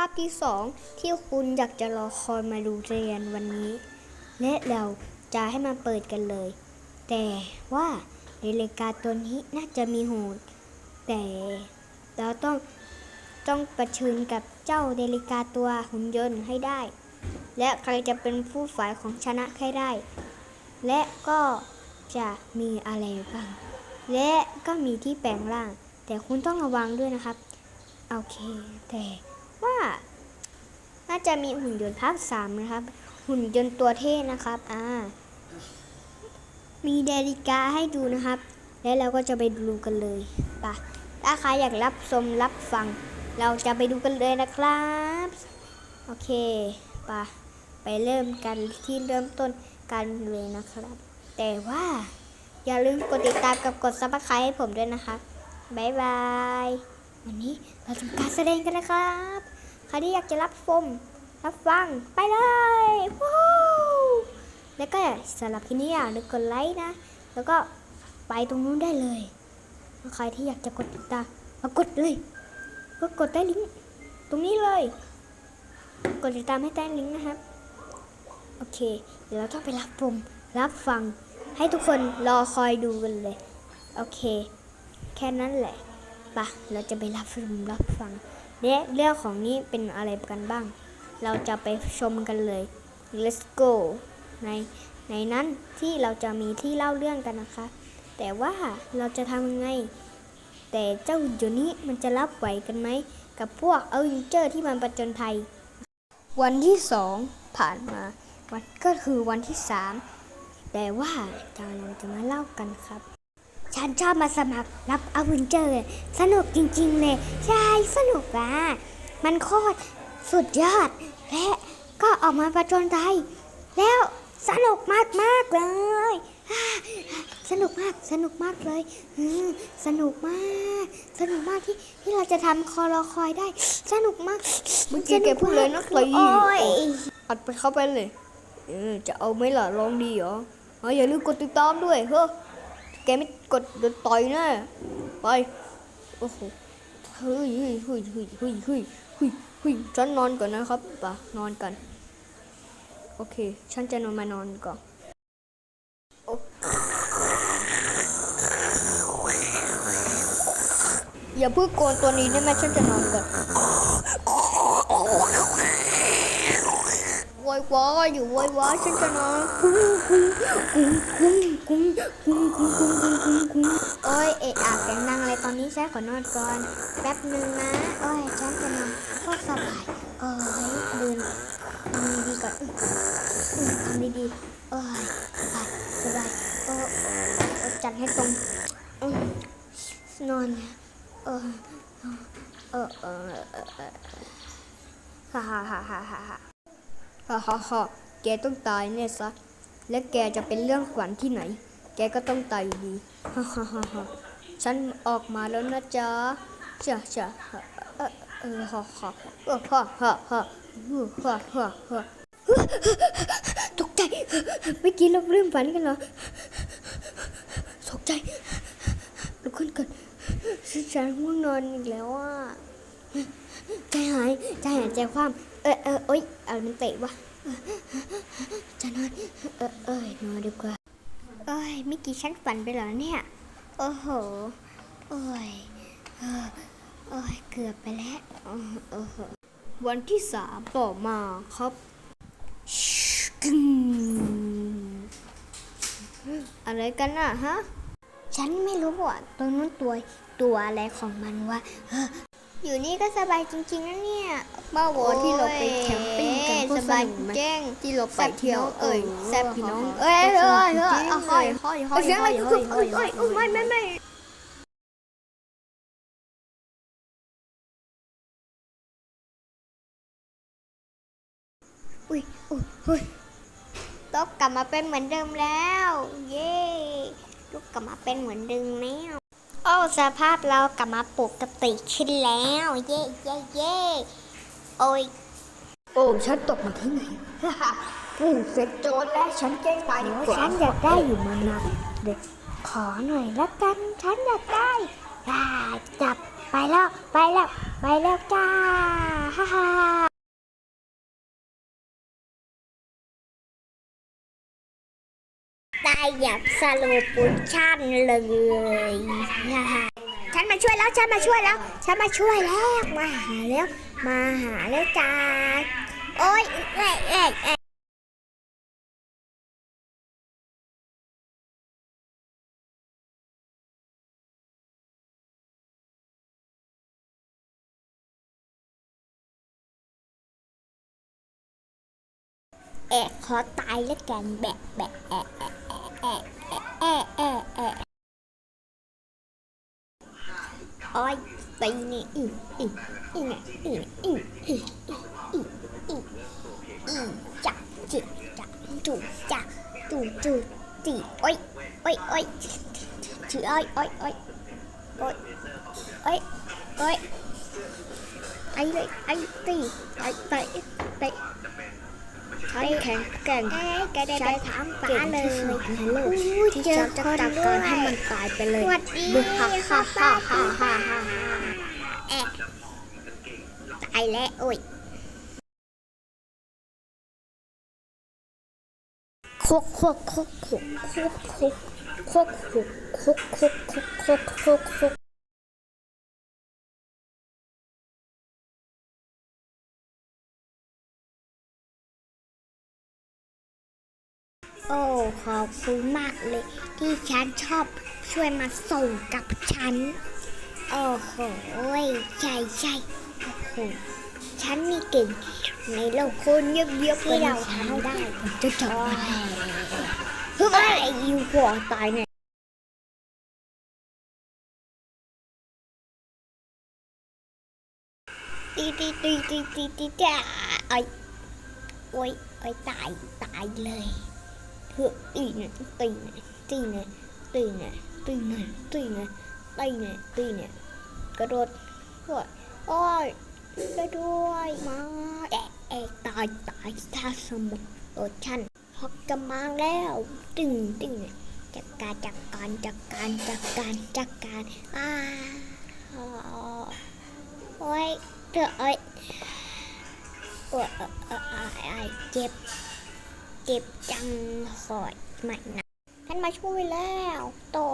ภาพที่สองที่คุณอยากจะรอคอยมาดูเรียนวันนี้ และเราจะให้มาเปิดกันเลย แต่ว่านาฬิกาตัวนี้น่าจะมีโหดแต่เราต้องต้องประชิญกับเจ้านาฬิกาตัวหุ่นยนต์ให้ได้ และใครจะเป็นผู้ฝ่ายของชนะให้ได้ และก็จะมีอะไรบ้าง และก็มีที่แปลงร่าง แต่คุณต้องระวังด้วยนะครับ โอเคแต่ ว่า น่าจะมีหุ่นยนต์ภาคสามนะครับ หุ่นยนต์ตัวเท่นะครับอ่ามีนาฬิกาให้ดูนะครับ แล้วเราก็จะไปดูกันเลยปะถ้าใครอยากรับชมรับฟัง เราจะไปดูกันเลยนะครับ โอเคปะไปเริ่มกันที่เริ่มต้นกันเลยนะครับ แต่ว่าอย่าลืมกดติดตามกับกดซับสไครต์ให้ผมด้วยนะครับ บ๊ายบาย วันนี้เราทำการแสดงกันนะครับ ใครที่อยากจะรับชมรับฟังไปเลยว้าวแล้วก็สำหรับคลิปนี้อย่าลืมกดไลค์นะ แล้วก็ไปตรงนู้นได้เลยใครที่อยากจะกดติดตามมากดเลยก็กดใต้ลิงก์ตรงนี้เลย กดติดตามให้ใต้ลิงก์นะครับ โอเค เดี๋ยวเราต้องไปรับชมรับฟัง ให้ทุกคนรอคอยดูกันเลย โอเค แค่นั้นแหละปะเราจะไปรับชมรับฟัง และเรื่องของนี้เป็นอะไรกันบ้าง เราจะไปชมกันเลย let's go ในในนั้นที่เราจะมีที่เล่าเรื่องกันนะคะ แต่ว่าเราจะทำยังไง แต่เจ้าหุ่นยนต์นี้มันจะรับไหวกันไหม กับพวกเอาวินเจอร์ที่มันประจนภัย วันที่สองผ่านมาวันก็คือวันที่สามแต่ว่าเราเราจะมาเล่ากันครับ ฉันชอบมาสมัครรับอเวนเจอร์สนุกจริงๆเลย ใช่สนุกอะ มันโคตรสุดยอด และก็ออกมาประจนภัยแล้วสนุกมากๆเลยอ่าสนุกมาก สนุกมากเลยอืมสนุกมาก สนุกมากที่ที่เราจะทำคอรอคอยได้ สนุกมากเมื่อกี้แกพูดเลยนะสกมากตีโอ้ยอัดไปเข้าไปเลย เออ จะเอาไหมล่ะ ลองดีเหรอเอาอย่าลืมกดติดตามด้วย เฮ้อ แกไม่กดโดนต่อยแน่ไปโอ้โหเฮ้ยเฮ้ยเฮ้ยเฮ้ยเฮ้ยเฮ้ยเฮ้ยเฮ้ยฉันนอนก่อนนะครับปะนอนกันโอเค ฉันจะนอนมานอนก่อนโอ้อย่าเพิ่งโกนตัวนี้ได้ไหมฉันจะนอนก่อนวา ยวายอยู่วายวายฉันจะนอนกุ้งกุ้งกุ้งกุ้งกุ้งกุ้งกุ้งกุ้งกุ้งกุ้งกุ้งโอ้ยเอะอะเสียงดังอะไรตอนนี้ฉันขอนอนก่อนแป๊บหนึ่งนะโอ้ยฉันจะนอนโคตรสบายโอ้ยลืนทำดีๆก่อนทำดีๆโอ้ยสบายสบายโอ้จัดให้ตรงนอนนี่ยเออเออเออเออเออฮ่าฮ่าฮ่าฮ่าฮ่า ฮ่าฮ่าฮ่าแกต้องตายแน่ซะ และแกจะเป็นเรื่องขวัญที่ไหน แกก็ต้องตายอยู่ดีฮ่าฮ่าฮ่าฮ่าฉันออกมาแล้วนะจ๊ะจ้ะจ้ะเออเออฮ่าฮ่าเออฮ่าฮ่าฮ่าฮ่าฮ่าฮ่าตกใจเมื่อกี้เราเริ่มฝันกันเหรอตกใจลุกขึ้นก่อนฉันง่วงนอนอีกแล้วอะใจหายใจหายใจความ เออเออโอ๊ยเอามันเตะวะจะนอนเออเอยนอนดีกว่าเอ้ยเมื่อกี้ฉันฝันไปเหรอเนี่ย โอ้โหโอ้ยเออโอ้ยเกือบไปแล้วโอ้โหวันที่สามต่อมาครับกึ้งอะไรกันน่ะฮะ ฉันไม่รู้ว่าตัวนู้นตัวตัวอะไรของมันวะ อออยู่นี่ก็สบายจริงๆนะเนี่ยเมื่อวานที่เราไปแคมปิ้งกันก็สสบายนุกไหมแจ้งที่เราไปเที่ยวเอ่ยแซ่บพี่น้องเอ้ยเอ้ยเอ้ยจริงเอาๆค่อยห้อยห้อยเสียงอะไรห้อยเอ้ยเอ้ยเอ้ยไม่ไม่ไม่อุ้ยอุ้ยอุ้ยโต๊ะกลับมาเป็นเหมือนเดิมแล้ว เย้ลูกกลับมาเป็นเหมือนเดิมแล้ว โอ้สภาพเรากลับมาปกติขึ้นแล้ว เย้เย้เย้โอ้ยโอ้ฉันตกมาที่ไหนกูเสร็จโจรแล้วฉันแกล้งตายดีกว่าฉันอยากได้อยู่มานานเด็กขอหน่อยละกันฉันอยากได้อ่าจับไปแล้วไปแล้วไปแล้วจ้าฮ่าฮ่า ย่างสโลปูชั่นเลยฉันมาช่วยแล้วฉันมาช่วยแล้วฉันมาช่วยแล้วมาหาแล้วมาหาแล้วจ้าโอ๊ยเอ้ยเอ้ยเอ้ยแอะขอตายแล้วกันแบะแบะแอะ แอะแอะแอะแอะแอะโอ้ยตีนี่อีอีอีเนี่ยอีอีอีอีอีอีอีจับจิ เลยไอ้ตีไอ้เตะเตะฉันแข็งแกร่งเอ้ยกระเด็นไปถามฟ้าเลยในโลกอู้ที่เจอฉันจะคนจัดด้กาวยรให้มันตายไปเลยสวัสดีบึกฮ่าฮ่าฮ่าฮ่าฮ่าฮ่าแอะตายแล้วโอ้ยคุกคุกคุกคุกคุกคุกคุกคุกคุกคุกคุกคุกคุก อบคุณมากเลย ที่ฉันชอบช่วยมาส่งกับฉัน โอ้โหใช่ใช่โอ้โหฉันนี่เก่งในโลกคนเยอะๆที่เราทำได้จะจับมันเฮ้ยอยู่หัวตายเนี่ยตีตีตีตีตีตีจ้าโอ้ยโอ้ยตาย ตายเลย hưởng tỷ này tỷ này tỷ này tỷ này tỷ này tỷ này tay này tỷ này cái đôi rồi ôi cái đôi mà ê tại tại sao sao một ở chân hoặc cầm mang leo tình tình này chắc ca chắc can chắc can chắc can chắc can à ôi trời ơi ôi ờ, ờ, ờ, ai chép? เจ็บจังหอยใหม่นะท่านมาช่วยแล้วต่อ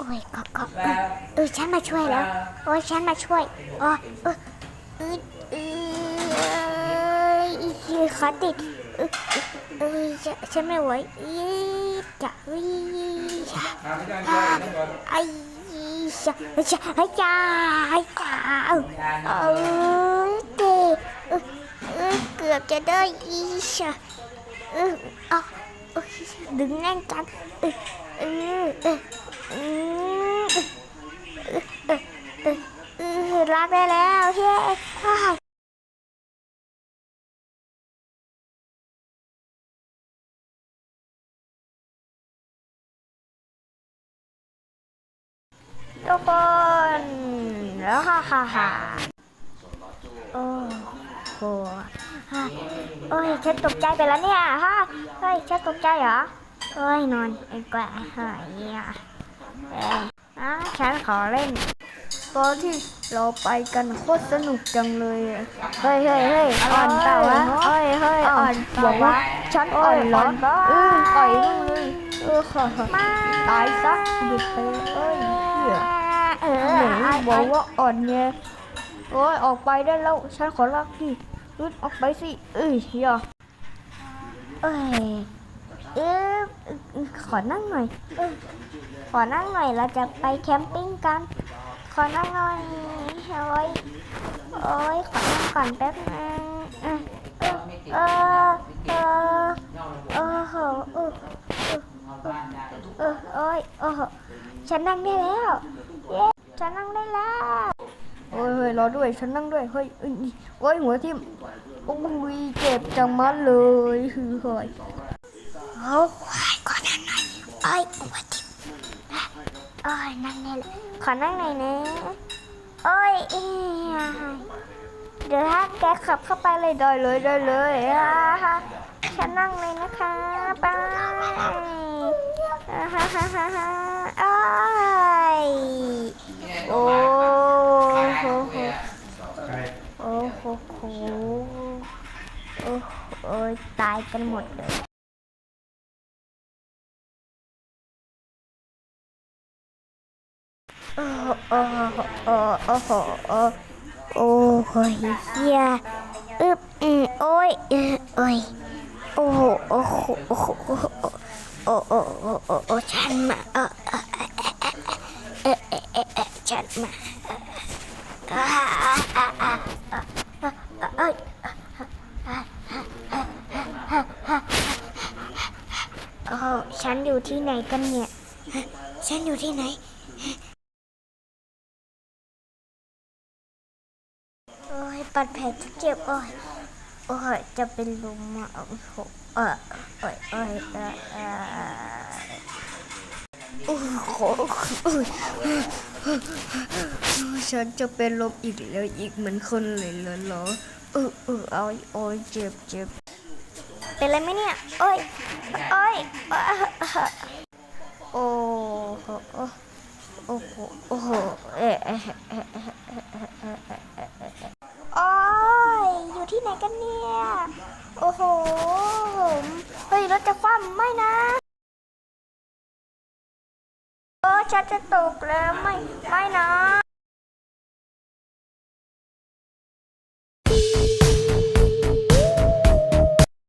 โอ้ยก็ก็เออเออฉันมาช่วยแล้ว โอ้ยฉันมาช่วยอ้ยเออเออเออเอออีขอติดเออเออฉันฉันไม่ไหวอีจะอีอ่าไอ้ชะไอ้ชะไอ้ชาไอ้ชาเออเอเด็กเออเออเกือบจะได้อีชะเออเอาเออดึงแน่นจังเออ รักได้แล้วเฮ้ยทุกคนแล้วฮ่าฮ่าฮ่าโอ้โหโอ้ยฉันตกใจไปแล้วเนี่ยฮะเฮ้ยฉันตกใจเหรอ เฮ้ยนอนดีกว่ายอะเอ้ยอะฉันขอเล่นตอนที่เราไปกันโคตรสนุกจังเลยอะเฮ้ยเฮ้ยเฮ้ยอ่อนเปล่าวะเฮ้ยเฮ้ยอ่อนบอกว่าฉันอ่อนเหรอเปล่าเออต่อยมึงเลยเออค่ะตายซะหยุดไปเอ้ยเหี้ยเออไหนบอกว่าอ่อนไงโอ้ยออกไปได้แล้วฉันขอรักดิรุดออกไปสิเอ้ยอย่าเอ้ย เออขอนั่งหน่อยอขอนั่งหน่อย เราจะไปแคมปิ้งกัน ขอนั่งหน่อยโอ้ยโอ้ยขอนั่งก่อนแป๊บนึงเออเออเออเออโหเออเออเอ้ยเออฉันนั่งได้แล้วเย้ฉันนั่งได้แล้วโอ้ยเฮ้ยรอด้วยฉันนั่งด้วยเฮ้ยโอ้ยหัวทิ่มโอ้ยเจ็บจังมัดเลยคือเฮ้ย โอ้ยขอนั่งหน่อยเอ้ยหัวทิ่มเอ้ยนั่งได้แล้วขอนั่งหน่อยนะเอ้ยเอยเดี๋ยวถ้าแกขับเข้าไปเลยได้เลยได้เลยอ่าฮะฉันนั่งเลยนะคะไปอ่าฮะฮะฮะฮะเอ้ยโอ้โหโอ้โหโอ้โอ้ยตายกันหมดเลย โอ้โอ้โอ้โอ้โหโอ้โหเฮียอึบอืมโอ้ยออโอ้ยโอ้โหโอ้โหโอ้โหโอ้โหโอ้โอ้โอ้โอ้ฉันมาเออเออเออเออเออเออฉันมาเอออ่าอ่าอ่าอ่าโอ้ฉันอยู่ที่ไหนกันเนี่ย ฉันอยู่ที่ไหน โอ้ยโอ้ยจะเป็นลมอะโอ้มเออโอ้ยโอ้ยโอ้ยโหฉันจะเป็นลมอีกแล้วอีกเหมือนคนเลยเหรอเออเออเอ้ยโอ้ยเจ็บเจ็บเป็นไรไหมเนี่ยโอ้ยโอ้ยโอ้โโอ้โหโอ้โหเออ ที่ไหนกันเนี่ย โอ้โห เฮ้ยรถจะคว่ำไม่นะโอ้ฉันจะตกแล้วไม่ ไม่นะ